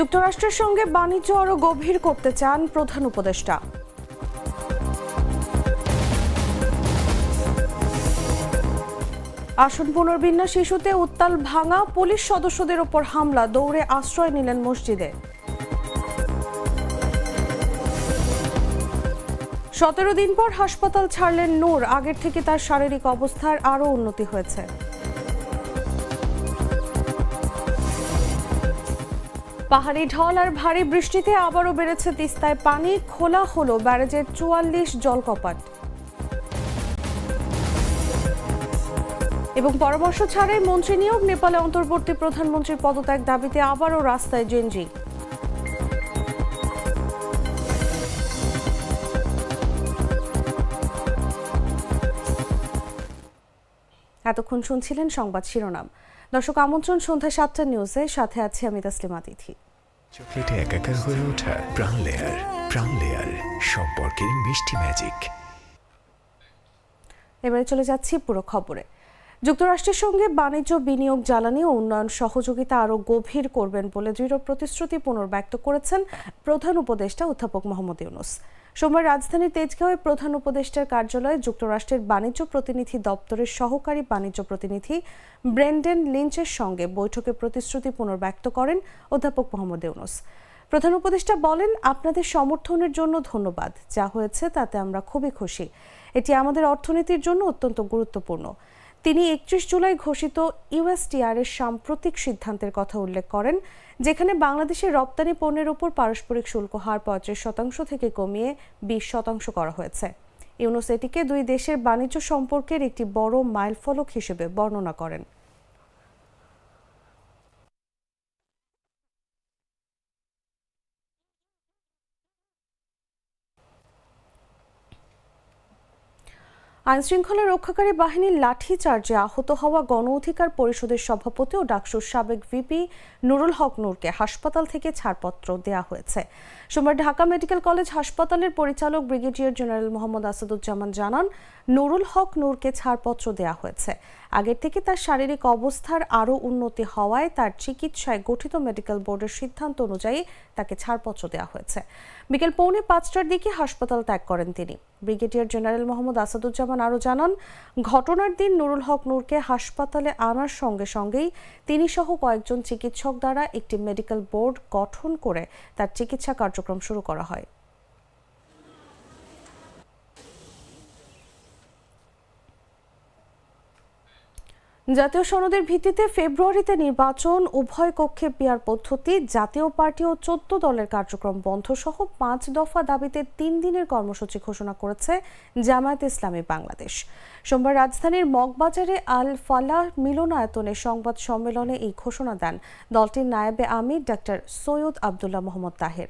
যুক্তরাষ্ট্রের সঙ্গে বাণিজ্য আরও গভীর করতে চান প্রধান উপদেষ্টা। আসন পুনর্বিন্যাস ইস্যুতে উত্তাল ভাঙা পুলিশ সদস্যদের ওপর হামলা, দৌড়ে আশ্রয় নিলেন মসজিদে। সতেরো দিন পর হাসপাতাল ছাড়লেন নূর, আগের থেকে তার শারীরিক অবস্থার আরও উন্নতি হয়েছে। পাহাড়ি ঢল আর ভারী বৃষ্টিতে আবারও বেড়েছে তিস্তায় পানি। খোলা হলো ব্যারেজের চুয়াল্লিশ জলকপাট এবং পরামর্শ ছাড়াই মন্ত্রী নিয়োগ, নেপালে অন্তর্বর্তী প্রধানমন্ত্রীর পদত্যাগ দাবিতে আবারও রাস্তায় জেনজি। এতক্ষণ শুনছিলেন সংবাদ শিরোনাম। দর্শক আমন্ত্রণ সন্ধ্যা সাতটা নিউজে সাথে আছে আমি তাসলিমা তিথি চকলেটে একাকার হয়ে ওঠা প্রাণ লেয়ার প্রাণ লেয়ার সম্পর্কের মিষ্টি ম্যাজিক এবারে চলে যাচ্ছি পুরো খবরে। যুক্তরাষ্ট্রের সঙ্গে বাণিজ্য বিনিয়োগ জ্বালানি ও উন্নয়ন সহযোগিতা আরও গভীর করবেন বলে দৃঢ় প্রতিশ্রুতি পুনর্ব্যক্ত করেছেন প্রধান উপদেষ্টা অধ্যাপক মোহাম্মদ ইউনুস। সোমবার রাজধানীর তেজগাঁওয়ে প্রধান উপদেষ্টার কার্যালয়ে যুক্তরাষ্ট্রের বাণিজ্য প্রতিনিধি দপ্তরের সহকারী বাণিজ্য প্রতিনিধি ব্রেন্ডেন লিঞ্চের সঙ্গে বৈঠকে প্রতিশ্রুতি পুনর্ব্যক্ত করেন অধ্যাপক মোহাম্মদ ইউনুস। প্রধান উপদেষ্টা বলেন, আপনাদের সমর্থনের জন্য ধন্যবাদ। যা হয়েছে তাতে আমরা খুবই খুশি। এটি আমাদের অর্থনীতির জন্য অত্যন্ত গুরুত্বপূর্ণ। তিনি একত্রিশ জুলাই ঘোষিত ইউএসটিআর এর সাম্প্রতিক সিদ্ধান্তের কথা উল্লেখ করেন। যেখানে বাংলাদেশের রপ্তানি পণ্যের উপর পারস্পরিক শুল্ক হার পঁয়ত্রিশ শতাংশ থেকে কমিয়ে বিশ শতাংশ করা হয়েছে। ইউনুস এটিকে দুই দেশের বাণিজ্য সম্পর্কের একটি বড় মাইলফলক হিসেবে বর্ণনা করেন। আইনশৃঙ্খলা রক্ষাকারী বাহিনীর লাঠি চার্জে আহত হওয়া গণ অধিকার পরিষদের সভাপতি ও ডাকসুর সাবেক ভিপি নুরুল হক নূরকে হাসপাতাল থেকে ছাড়পত্র দেয়া হয়েছে। সোমবার ঢাকা মেডিকেল কলেজ হাসপাতালের পরিচালক ব্রিগেডিয়ার জেনারেল মোহাম্মদ আসাদুজ্জামান জানান নুরুল হক নূরকে ছাড়পত্র দেয়া হয়েছে। আগের থেকে তার শারীরিক অবস্থার আরও উন্নতি হওয়ায় তার চিকিৎসায় গঠিত মেডিকেল বোর্ডের সিদ্ধান্ত অনুযায়ী তাকে ছাড়পত্র দেওয়া হয়েছে। বিকেল পৌনে পাঁচটার দিকে হাসপাতাল ত্যাগ করেন তিনি। ব্রিগেডিয়ার জেনারেল মোহাম্মদ আসাদুজ্জামান আরও জানান, ঘটনার দিন নুরুল হক নূরকে হাসপাতালে আনার সঙ্গে সঙ্গেই তিনি সহ কয়েকজন চিকিৎসক দ্বারা একটি মেডিকেল বোর্ড গঠন করে তার চিকিৎসা কার্যক্রম শুরু করা হয়। জাতীয় সনদের ভিত্তিতে ফেব্রুয়ারিতে নির্বাচন, উভয় কক্ষে পিয়ার পদ্ধতি, জাতীয় পার্টি ও চোদ্দ দলের কার্যক্রম বন্ধ সহ পাঁচ দফা দাবিতে তিন দিনের কর্মসূচি ঘোষণা করেছে জামায়াত ইসলামী বাংলাদেশ। সোমবার রাজধানীর মগবাজারে আল ফালাহ মিলনায়তনে সংবাদ সম্মেলনে এই ঘোষণা দেন দলটির নায়েবে আমির ডাক্তার সৈয়দ আবদুল্লাহ মোহাম্মদ তাহের।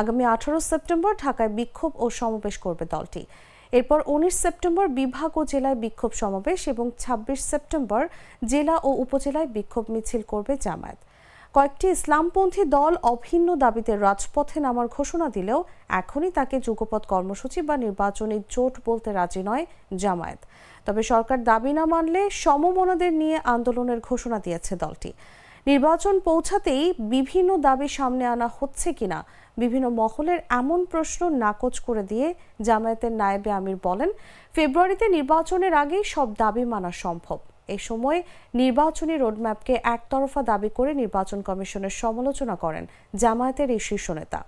আগামী আঠারো সেপ্টেম্বর ঢাকায় বিক্ষোভ ও সমাবেশ করবে দলটি। এরপর উনিশ সেপ্টেম্বর বিভাগ ও জেলায় বিক্ষোভ সমাবেশ এবং ২৬ সেপ্টেম্বর জেলা ও উপজেলায় বিক্ষোভ মিছিল করবে জামায়াত। কয়েকটি ইসলামপন্থী দল অভিন্ন দাবিতে রাজপথে নামার ঘোষণা দিলেও এখনই তাকে যুগপৎ কর্মসূচি বা নির্বাচনী জোট বলতে রাজি নয় জামায়াত। তবে সরকার দাবি না মানলে সমমনাদের নিয়ে আন্দোলনের ঘোষণা দিয়েছে দলটি। নির্বাচন পৌঁছাতেই বিভিন্ন দাবি সামনে আনা হচ্ছে কিনা, বিভিন্ন মহলের এমন প্রশ্ন নাকচ করে দিয়ে জামায়াতের নায়েবে আমির বলেন, ফেব্রুয়ারিতে নির্বাচনের আগেই সব দাবি মানা সম্ভব। এ সময় নির্বাচনী রোডম্যাপকে একতরফা দাবি করে নির্বাচন কমিশনের সমালোচনা করেন জামায়াতের এই শীর্ষ নেতা।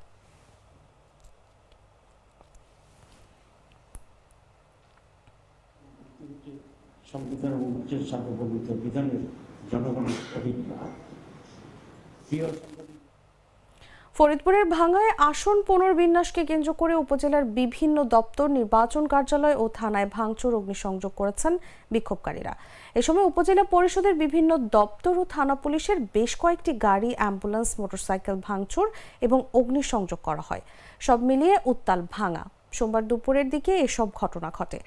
সংবিধান এবং উচ্চের সার্বভৌমিত বিধানের জনগণের প্রিয় ফরিদপুরের ভাঙ্গায় আসন পুনর্বিন্যাসকে কেন্দ্র করে উপজেলার বিভিন্ন দপ্তর, নির্বাচন কার্যালয় ও থানায় ভাঙচুর, অগ্নিসংযোগ করেছেন বিক্ষোভকারীরা। এ সময় উপজেলা পরিষদের বিভিন্ন দপ্তর ও থানা পুলিশের বেশ কয়েকটি গাড়ি, অ্যাম্বুলেন্স, মোটরসাইকেল ভাঙচুর এবং অগ্নিসংযোগ করা হয়। সব মিলিয়ে উত্তাল ভাঙা। সোমবার দুপুরের দিকে এসব ঘটনা ঘটে।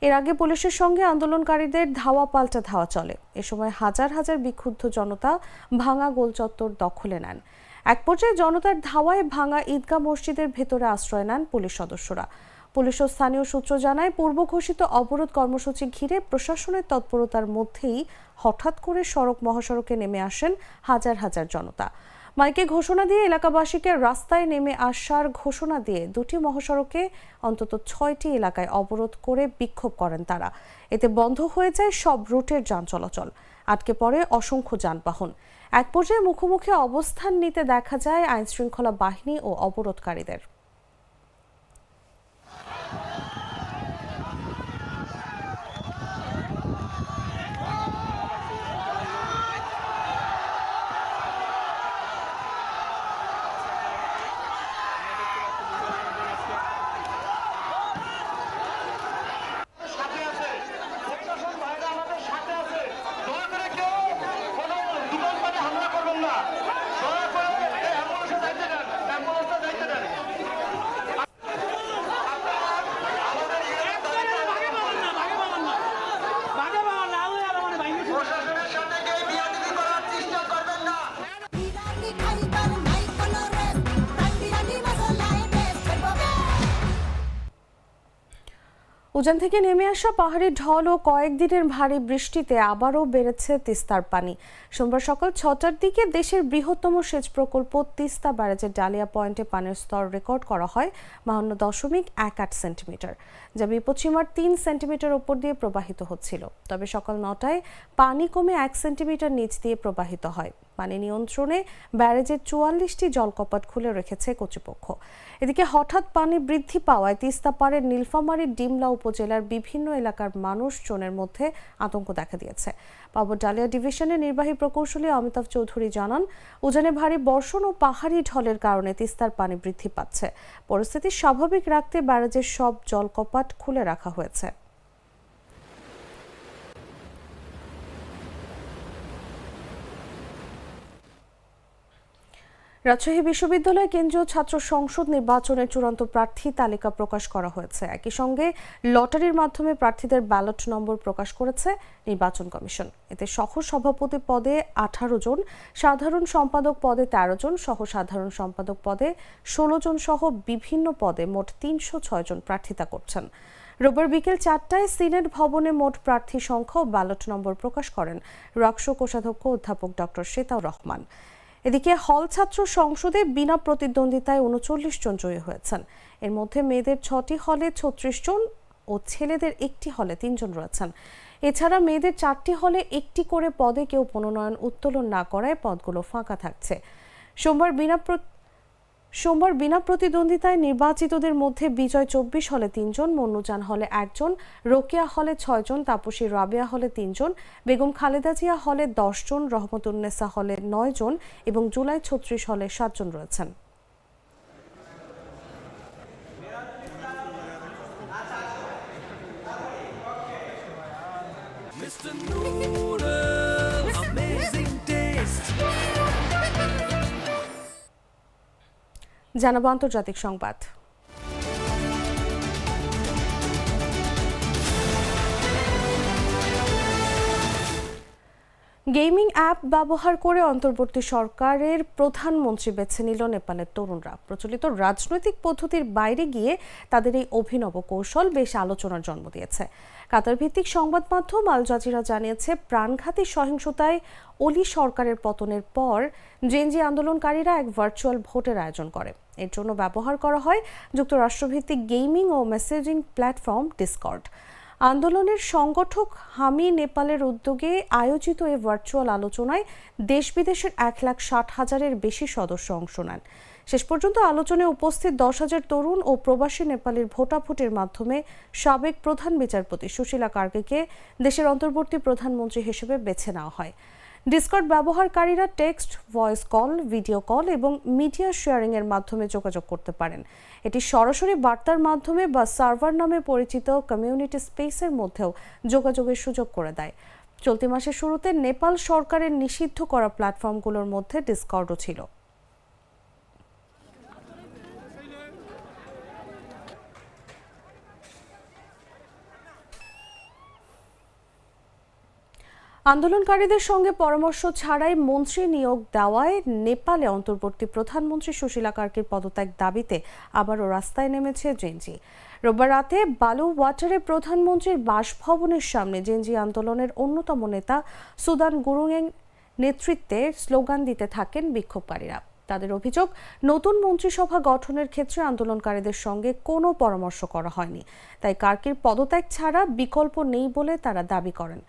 এর আগে পুলিশের সঙ্গে আন্দোলনকারীদের ধাওয়া পাল্টা ধাওয়া চলে। এ সময় হাজার হাজার বিক্ষুব্ধ জনতা ভাঙা গোলচত্বর দখলে নেন। এক পর্যায়ে জনতার ধাওয়ায় ভাঙা ঈদগাহ মসজিদের ভেতরে আশ্রয় নেন পুলিশ সদস্যরা। পুলিশ ও স্থানীয় সূত্র জানায়, পূর্ব ঘোষিত অবরোধ কর্মসূচি ঘিরে প্রশাসনের তৎপরতার মধ্যেই হঠাৎ করে সড়ক মহাসড়কে নেমে আসেন হাজার হাজার জনতা। মাইকে ঘোষণা দিয়ে এলাকাবাসীকে রাস্তায় নেমে আসার ঘোষণা দিয়ে দুটি মহাসড়কে অন্তত ছয়টি এলাকায় অবরোধ করে বিক্ষোভ করেন তারা। এতে বন্ধ হয়ে যায় সব রুটের যান চলাচল। আটকে পড়ে অসংখ্য যানবাহন। এক পর্যায়ে মুখোমুখি অবস্থান নিতে দেখা যায় আইনশৃঙ্খলা বাহিনী ও অবরোধকারীদের। উজান থেকে নেমে আসা পাহাড়ি ঢল ও কয়েকদিনের ভারী বৃষ্টিতে আবারও বেড়েছে তিস্তার পানি। সোমবার সকাল ছটার দিকে দেশের বৃহত্তম সেচ প্রকল্প তিস্তা ব্যারাজের ডালিয়া পয়েন্টে পানির স্তর রেকর্ড করা হয় বাহান্ন দশমিক এক আট সেন্টিমিটার, যা বিপদসীমার তিন সেন্টিমিটার ওপর দিয়ে প্রবাহিত হচ্ছিল। তবে সকাল নটায় পানি কমে এক সেন্টিমিটার নিচ দিয়ে প্রবাহিত হয়। পানি নিয়ন্ত্রণে ব্যারেজের চুয়াল্লিশটি জলকপাট খুলে রেখেছে কর্তৃপক্ষ। এদিকে হঠাৎ পানি বৃদ্ধি পাওয়ায় তিস্তা পাড়ের নীলফামারীর ডিমলা উপজেলার বিভিন্ন এলাকার মানুষজনের মধ্যে আতঙ্ক দেখা দিয়েছে। পাবর ডালিয়া ডিভিশনের নির্বাহী প্রকৌশলী অমিতাভ চৌধুরী জানান, উজানে ভারী বর্ষণ ও পাহাড়ি ঢলের কারণে তিস্তার পানি বৃদ্ধি পাচ্ছে। পরিস্থিতি স্বাভাবিক রাখতে ব্যারেজের সব জলকপাট খুলে রাখা হয়েছে। রাজশাহী বিশ্ববিদ্যালয় কেন্দ্রীয় ছাত্র সংসদ নির্বাচনের চূড়ান্ত প্রার্থী তালিকা প্রকাশ করা হয়েছে। একই সঙ্গে লটারির মাধ্যমে প্রার্থীদের ব্যালট নম্বর প্রকাশ করেছে নির্বাচন কমিশন। এতে সহ সভাপতি পদে আঠারো জন, সাধারণ সম্পাদক পদে তেরো জন সহ সাধারণ সম্পাদক পদে ষোলো জন সহ বিভিন্ন পদে মোট তিনশো ছয় জন প্রার্থিতা করছেন। রোববার বিকেল চারটায় সিনেট ভবনে মোট প্রার্থী সংখ্যা ও ব্যালট নম্বর প্রকাশ করেন রাকসু কোষাধ্যক্ষ অধ্যাপক ডক্টর শেতাউর রহমান। এদিকে হল ছাত্র সংসদে বিনা প্রতিদ্বন্দ্বিতায় উনচল্লিশ জন জয়ী হয়েছেন। এর মধ্যে মেয়েদের ছটি হলে ছত্রিশ জন ও ছেলেদের একটি হলে তিনজন রয়েছেন। এছাড়া মেয়েদের চারটি হলে একটি করে পদে কেউ মনোনয়ন উত্তোলন না করায় পদগুলো ফাঁকা থাকছে। সোমবার বিনা সোমবার বিনা প্রতিদ্বন্দ্বিতায় নির্বাচিতদের মধ্যে বিজয় চব্বিশ হলে তিনজন মন্নুজান হলে একজন রোকেয়া হলে ছয়জন তাপসী রাবেয়া হলে তিনজন বেগম খালেদা জিয়া হলে দশজন রহমতুন্নেসা হলে নয় জন এবং জুলাই ছত্রিশ হলে সাতজন রয়েছেন Mr. Noodle, জানাব আন্তর্জাতিক সংবাদ। গেমিং অ্যাপ ব্যবহার করে অন্তর্বর্তী সরকারের প্রধানমন্ত্রী বেছে নিল নেপালের তরুণরা। প্রচলিত রাজনৈতিক পদ্ধতির বাইরে গিয়ে তাদের এই অভিনব কৌশল বেশ আলোচনার জন্ম দিয়েছে। কাতার ভিত্তিক সংবাদ মাধ্যম আল জাজিরা জানিয়েছে, প্রাণঘাতী সহিংসতায় অলি সরকারের পতনের পর জেনজি আন্দোলনকারীরা এক ভার্চুয়াল ভোটের আয়োজন করে। এর জন্য ব্যবহার করা হয় যুক্তরাষ্ট্রভিত্তিক গেমিং ও মেসেজিং প্ল্যাটফর্ম ডিসকর্ড। আন্দোলনের সংগঠক হামি নেপালের উদ্যোগে আয়োজিত এ ভার্চুয়াল আলোচনায় দেশ বিদেশের এক লাখ ষাট হাজারের বেশি সদস্য অংশ নেন। শেষ পর্যন্ত আলোচনায় উপস্থিত দশ হাজার তরুণ ও প্রবাসী নেপালের ভোটাভুটির মাধ্যমে সাবেক প্রধান বিচারপতি সুশীলা কার্গেকে দেশের অন্তর্বর্তী প্রধানমন্ত্রী হিসেবে বেছে নেওয়া হয়। ডিসকর্ড ব্যবহারকারীরা text, voice call, video call এবং মিডিয়া শেয়ারিং এর মাধ্যমে যোগাযোগ করতে পারেন। এটি সরাসরি বার্তার মাধ্যমে বা সার্ভার নামে পরিচিত কমিউনিটি স্পেসের মধ্যেও যোগাযোগের সুযোগ করে দেয়। চলতি মাসের শুরুতে নেপাল সরকারের নিষিদ্ধ করা প্ল্যাটফর্মগুলোর মধ্যে ডিসকর্ডও ছিল। আন্দোলনকারীদের সঙ্গে পরামর্শ ছাড়াই মন্ত্রী নিয়োগ দেওয়ায় নেপালে অন্তর্বর্তী প্রধানমন্ত্রী সুশীলা কার্কির পদত্যাগ দাবিতে আবারও রাস্তায় নেমেছে জেনজি রোববার রাতে বালু ওয়াটারে প্রধানমন্ত্রীর বাসভবনের সামনে জেনজি আন্দোলনের অন্যতম নেতা সুদান গুরুংয়েং নেতৃত্বে স্লোগান দিতে থাকেন বিক্ষোভকারীরা। তাদের অভিযোগ, নতুন মন্ত্রিসভা গঠনের ক্ষেত্রে আন্দোলনকারীদের সঙ্গে কোনো পরামর্শ করা হয়নি। তাই কার্কির পদত্যাগ ছাড়া বিকল্প নেই বলে তারা দাবি করেন।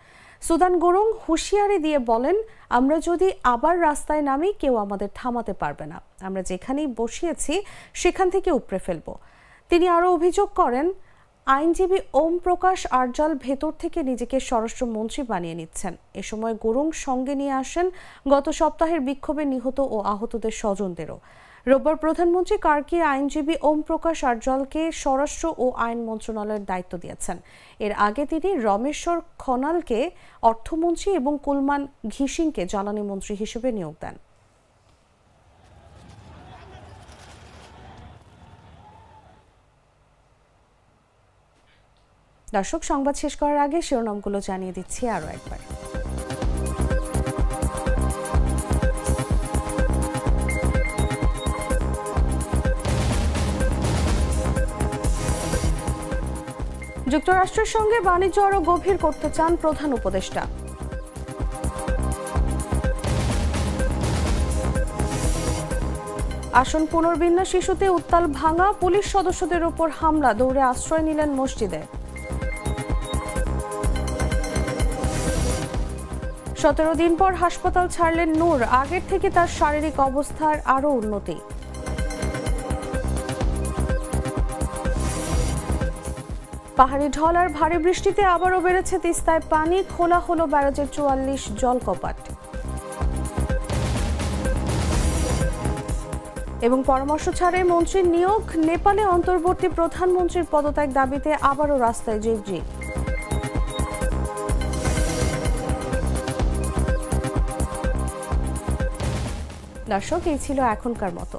সুদান গুরুং হুঁশিয়ারি দিয়ে বলেন, আমরা যদি আবার রাস্তায় নামি, কেউ আমাদের থামাতে পারবে না। আমরা যেখানেই বসিয়েছি, সেখান থেকে উপড়ে ফেলব। তিনি আরও অভিযোগ করেন, আইনজীবী ওম প্রকাশ আরজাল ভেতর থেকে নিজেকে স্বরাষ্ট্রমন্ত্রী বানিয়ে নিচ্ছেন। এ সময় গুরুং সঙ্গে নিয়ে আসেন গত সপ্তাহের বিক্ষোভে নিহত ও আহতদের স্বজনদেরও। রোববার প্রধানমন্ত্রী কার্কি আইনজীবী ওম প্রকাশ আরজালকে স্বরাষ্ট্র ও আইন মন্ত্রণালয়ের দায়িত্ব দিয়েছেন। এর আগে তিনি রমেশ্বর খনালকে অর্থমন্ত্রী এবং কুলমান ঘিসিংকে জ্বালানি মন্ত্রী হিসেবে নিয়োগ দেন। দর্শক, সংবাদ শেষ করার আগে শিরোনামগুলো জানিয়ে দিচ্ছি আরও একবার। যুক্তরাষ্ট্রের সঙ্গে বাণিজ্য আরও গভীর করতে চান প্রধান উপদেষ্টা। আসন পুনর্বিন্যাস শিশুতে উত্তাল ভাঙা পুলিশ সদস্যদের উপর হামলা, দৌড়ে আশ্রয় নিলেন মসজিদে। সতেরো দিন পর হাসপাতাল ছাড়লেন নূর, আগের থেকে তার শারীরিক অবস্থার আরও উন্নতি। পাহাড়ি ঢল আর ভারী বৃষ্টিতে আবারও বেড়েছে তিস্তায় পানি। খোলা হলো ব্যারাজের চুয়াল্লিশ জলকপাট। এবং পরামর্শ ছাড়ে মন্ত্রীর নিয়োগ, নেপালে অন্তর্বর্তী প্রধানমন্ত্রীর পদত্যাগ দাবিতে আবারও রাস্তায় জিগজি। দর্শক, এই ছিল এখনকার মতো।